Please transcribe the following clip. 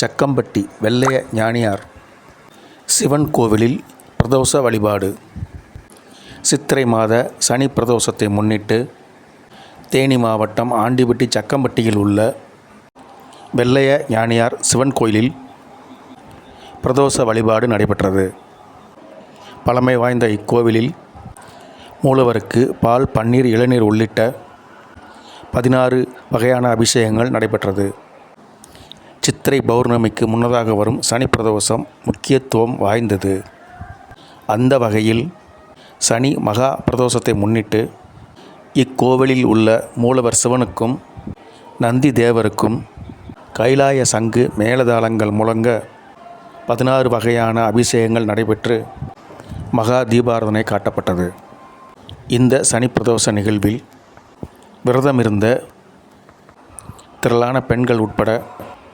சக்கம்பட்டி வெள்ளைய ஞானியார். சிவன் கோவிலில் பிரதோஷ வழிபாடு. சித்திரை மாத சனி பிரதோஷத்தை முன்னிட்டு தேனி மாவட்டம் ஆண்டிபட்டி சக்கம்பட்டியில் உள்ள வெள்ளைய ஞானியார் சிவன் கோயிலில் பிரதோஷ வழிபாடு நடைபெற்றது. பழமை வாய்ந்த இக்கோவிலில் மூலவருக்கு பால் பன்னீர் இளநீர் உள்ளிட்ட பதினாறு வகையான அபிஷேகங்கள் நடைபெற்றது. சித்திரை பௌர்ணமிக்கு முன்னதாக வரும் சனி பிரதோஷம் முக்கியத்துவம் வாய்ந்தது. அந்த வகையில் சனி மகா பிரதோஷத்தை முன்னிட்டு இக்கோவிலில் உள்ள மூலவர் சிவனுக்கும் நந்தி தேவருக்கும் கைலாய சங்கு மேலதாளங்கள் முழங்க பதினாறு வகையான அபிஷேகங்கள் நடைபெற்று மகா தீபாராதனை காட்டப்பட்டது. இந்த சனி பிரதோஷ நிகழ்வில் விரதமிருந்த திரளான பெண்கள் உட்பட